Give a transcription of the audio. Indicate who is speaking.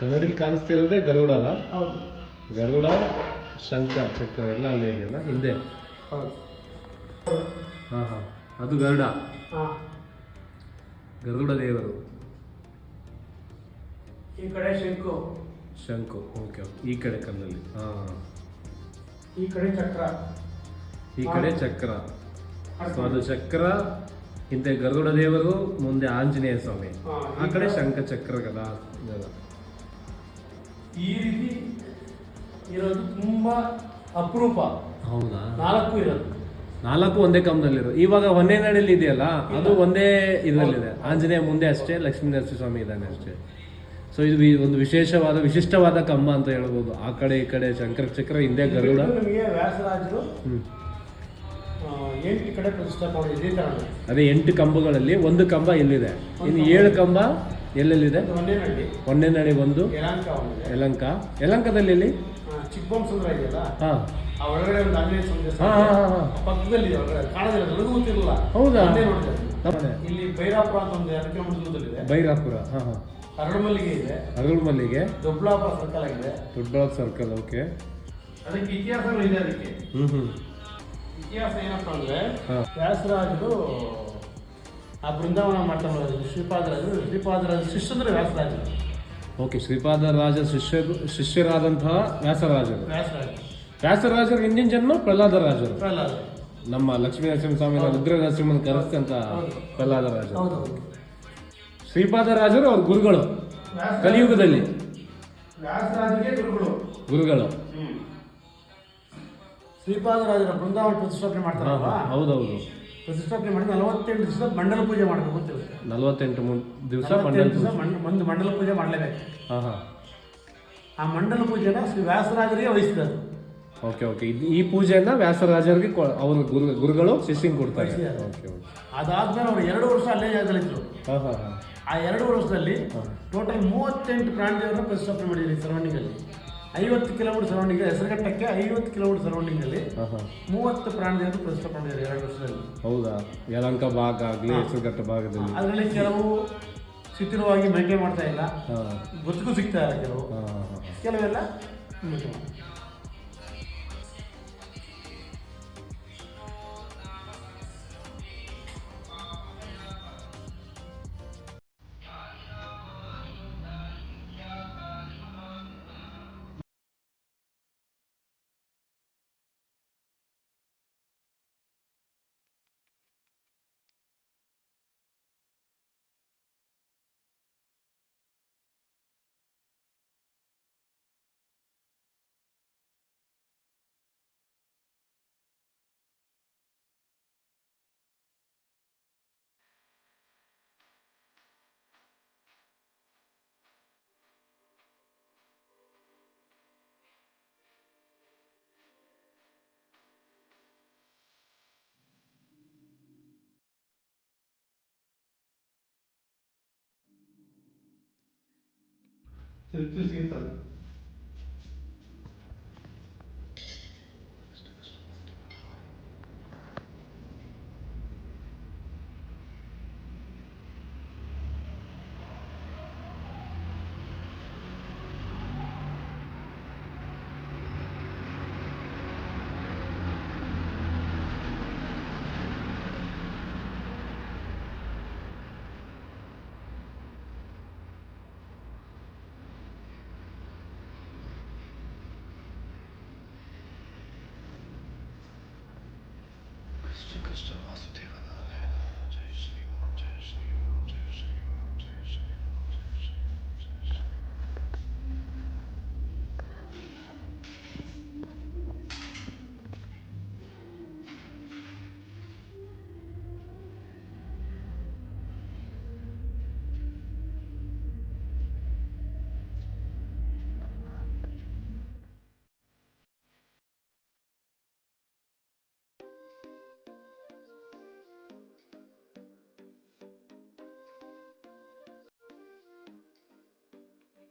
Speaker 1: ಕನ್ನಡಿಲಿ ಕಾಣಿಸ್ತಿರೋದೇ ಗರುಡ ಅಲ್ಲ
Speaker 2: ಹೌದು.
Speaker 1: ಗರುಡ ಶಂಖ ಚಕ್ರ ಎಲ್ಲ ಅಲ್ಲೇ ಇದೆಯಲ್ಲ? ಹಿಂದೆ
Speaker 2: ಹೌದು.
Speaker 1: ಹಾಂ ಹಾಂ. ಅದು ಗರುಡ.
Speaker 2: ಹಾಂ.
Speaker 1: ಗರುಡ ದೇವರು.
Speaker 2: ಈ ಕಡೆ ಶಂಕು.
Speaker 1: ಶಂಕು. ಓಕೆ ಈ ಕಡೆ ಕಲ್ಲಲ್ಲಿ ಹಾಂ.
Speaker 2: ಈ ಕಡೆ ಚಕ್ರ.
Speaker 1: ಈ ಕಡೆ ಚಕ್ರ. ಸೊ ಅದು ಚಕ್ರ ಹಿಂದೆ ಗರುಡ ದೇವರು ಮುಂದೆ ಆಂಜನೇಯ ಸ್ವಾಮಿ. ಆ ಕಡೆ ಶಂಖ ಚಕ್ರ ಕದ ಇದೆಲ್ಲ.
Speaker 2: ಈ ರೀತಿ ಇರೋದು ತುಂಬಾ ಅಪರೂಪ.
Speaker 1: ಹೌದಾ?
Speaker 2: ನಾಲ್ಕು ಇರೋದು.
Speaker 1: ನಾಲ್ಕು ಒಂದೇ ಕಂಬದಲ್ಲಿರೋ ಇವಾಗ ಒಂದೇ ನಡೆಯಲ್ಲಿ ಇದೆಯಲ್ಲ? ಅದು ಒಂದೇ ಇದರಲ್ಲಿದೆ. ಆಂಜನೇಯ ಮುಂದೆ ಅಷ್ಟೇ ಲಕ್ಷ್ಮೀ ನರಸಿಂಹಸ್ವಾಮಿ ಇದ್ದಾನೆ ಅಷ್ಟೇ. ಸೊ ಇದು ಒಂದು ವಿಶೇಷವಾದ ವಿಶಿಷ್ಟವಾದ ಕಂಬ ಅಂತ ಹೇಳ್ಬೋದು. ಆ ಕಡೆ ಈ ಕಡೆ ಶಂಕರ ಚಕ್ರ ಹಿಂದೆ ಗರುಡ.
Speaker 2: ನಮಗೆ ವ್ಯಾಸರಾಜರು ಎಂಟು ಕಡೆ ಪ್ರತಿಷ್ಠಾಪನೆ
Speaker 1: ಅದೇ ಎಂಟು ಕಂಬಗಳಲ್ಲಿ ಒಂದು ಕಂಬ ಇಲ್ಲಿದೆ. ಇನ್ನು ಏಳು ಕಂಬ ಎಲ್ಲೆಲ್ಲಿದೆ?
Speaker 2: ಒಂದೇ ನಡಿ
Speaker 1: ಒಂದೇ.
Speaker 2: ಯಲಾಂಕ ಒಂದಿದೆ.
Speaker 1: ಯಲಂಕ ಯಲಂಕದಲ್ಲಿ ಎಲ್ಲಿ?
Speaker 2: ಚಿಕ್ಕಬೊಮ್ಮಸಂದ್ರ ಇದೆಯಲ್ಲ?
Speaker 1: ಹಾ.
Speaker 2: ಆ ಒಳಗಡೆ ಒಂದು ಆಂಜನೇಯ ಸ್ವಾಮಿ ದೇವಸ್ಥಾನ
Speaker 1: ಹಾ, ಹಾ, ಹಾ, ಹಾ.
Speaker 2: ಪಕ್ಕದಲ್ಲಿ ಇದೆ ಒಳಗಡೆ ಕಾಣೋದಿಲ್ಲ ನನಗೂ ಗೊತ್ತಿರಲಿಲ್ಲ.
Speaker 1: ಹೌದಾ?
Speaker 2: ನೋಡಿದೆ. ಇಲ್ಲಿ ಭೈರಾಪುರ ಅಂತ ಒಂದು ಎರಡು ಕಿಲೋಮೀಟರ್ ದೂರದಲ್ಲಿದೆ.
Speaker 1: ಬೈರಾಪುರ ಹಾ ಹಾ.
Speaker 2: ಅರಳುಮಲ್ಲಿಗೆ ಇದೆ.
Speaker 1: ಅರಳು ಮಲ್ಲಿಗೆ
Speaker 2: ಸರ್ಕಲ್ ಆಗಿದೆ.
Speaker 1: Doddaballapura circle okay.
Speaker 2: ಅದಕ್ಕೆ ಇತಿಹಾಸನೂ ಇದೆ ಅದಕ್ಕೆ.
Speaker 1: ಹ್ಞೂ ಹ್ಞೂ
Speaker 2: ಇತಿಹಾಸ ಏನಪ್ಪ ಅಂದ್ರೆ
Speaker 1: ಹಾ.
Speaker 2: ವ್ಯಾಸರಾಜರು ಆ ಬೃಂದಾವನ ಮಾಡ್ತಾ ಮಾಡೋದು ಶ್ರೀಪಾದರಾಜರು ಶ್ರೀಪಾದರಾಜ ಶಿಷ್ಯಂದ್ರೆ ವ್ಯಾಸರಾಜರು
Speaker 1: ಓಕೆ ಶ್ರೀಪಾದ ರಾಜ ಶಿಷ್ಯ ಶಿಷ್ಯರಾದಂತಹ ವ್ಯಾಸರಾಜರು.
Speaker 2: ವ್ಯಾಸರಾಜ.
Speaker 1: ವ್ಯಾಸರಾಜರು ಹಿಂದಿನ ಜನ್ಮ ಪ್ರಹ್ಲಾದ ರಾಜರು
Speaker 2: ಪ್ರಹ್ಲಾದ.
Speaker 1: ನಮ್ಮ ಲಕ್ಷ್ಮೀ ನರಸಿಂಹ ಸ್ವಾಮಿ ರುದ್ರ ನರಸಿಂಹನ ಕರೆಸ್ತಂತ ಪ್ರಹ್ಲಾದ ರಾಜರು
Speaker 2: ಶ್ರೀಪಾದರಾಜರು
Speaker 1: ಶ್ರೀಪಾದ ರಾಜರು ಅವ್ರ ಗುರುಗಳು. ಕಲಿಯುಗದಲ್ಲಿ.
Speaker 2: ವ್ಯಾಸರಾಜರಿಗೆ ಗುರುಗಳು.
Speaker 1: ಗುರುಗಳು.
Speaker 2: ಶ್ರೀಪಾದರಾಜರ ಬೃಂದಾವನ ಪ್ರತಿಷ್ಠಾಪನೆ ಮಾಡ್ತಾರಲ್ವಾ?
Speaker 1: ಹೌದೌದು
Speaker 2: ಪ್ರತಿಷ್ಠಾಪನೆ ಮಾಡಿ ನಲವತ್ತೆಂಟು ದಿವಸ ಮಂಡಲ ಪೂಜೆ ಮಾಡಬೇಕು ಅಂತ ಇರುತ್ತೆ
Speaker 1: ನಲವತ್ತೆಂಟು ದಿವಸ ಮಂಡಲ
Speaker 2: ದಿವಸ ಒಂದು ಮಂಡಲ ಪೂಜೆ ಮಾಡಲೇಬೇಕು.
Speaker 1: ಹಾ ಹಾ.
Speaker 2: ಆ ಮಂಡಲ ಪೂಜೆನ ಶ್ರೀ ವ್ಯಾಸರಾಜರಿಗೆ ವಹಿಸಿದರು
Speaker 1: ಓಕೆ ಓಕೆ. ಈ ಪೂಜೆಯನ್ನ ವ್ಯಾಸರಾಜರಿಗೆ ಅವ್ರ ಗುರು ಗುರುಗಳು ಶಿಷ್ಯಂಗೆ ಕೊಡ್ತಾರೆ. Okay okay.
Speaker 2: ಅದಾದ್ಮೇಲೆ ಅವರು ಎರಡು ವರ್ಷ ಅಲ್ಲೇ ಜಾಗದಲ್ಲಿದ್ದರು
Speaker 1: ಹಾ ಹಾ ಹಾ.
Speaker 2: ಆ ಎರಡು ವರ್ಷದಲ್ಲಿ ಟೋಟಲ್ ಮೂವತ್ತೆಂಟು ಪ್ರಾಣಿದೇವರನ್ನ ಪ್ರತಿಷ್ಠಾಪನೆ surrounding ಅಲ್ಲಿ ಐವತ್ತು ಕಿಲೋಮೀಟರ್ ಸರೌಂಡಿಂಗ್ ಹೆಸರುಘಟ್ಟಕ್ಕೆ ಐವತ್ತು ಕಿಲೋಮೀಟರ್ ಸರೌಂಡಿಂಗ್ ಅಲ್ಲಿ
Speaker 1: ಹಾ ಹಾ.
Speaker 2: ಮೂವತ್ತು ಪ್ರಾಣಿ ಅಂತ ಮಾಡಿದ್ದಾರೆ ಎರಡು ವರ್ಷದಲ್ಲಿ.
Speaker 1: ಹೌದಾ? ಯಲಂಕ ಭಾಗ ಆಗಲಿ ಹೆಸರುಘಟ್ಟ ಭಾಗದಲ್ಲಿ.
Speaker 2: ಅದರಲ್ಲಿ ಕೆಲವು ಶಿಥಿರವಾಗಿ ಮೈಕೆ ಮಾಡ್ತಾ ಇಲ್ಲ. ಬದುಕು ಸಿಗ್ತಾ ಇಲ್ಲ ಕೆಲವು.
Speaker 1: ಕೆಲವೆಲ್ಲ 这
Speaker 2: 这是一个等
Speaker 3: Jesus Christ, Vasudeva.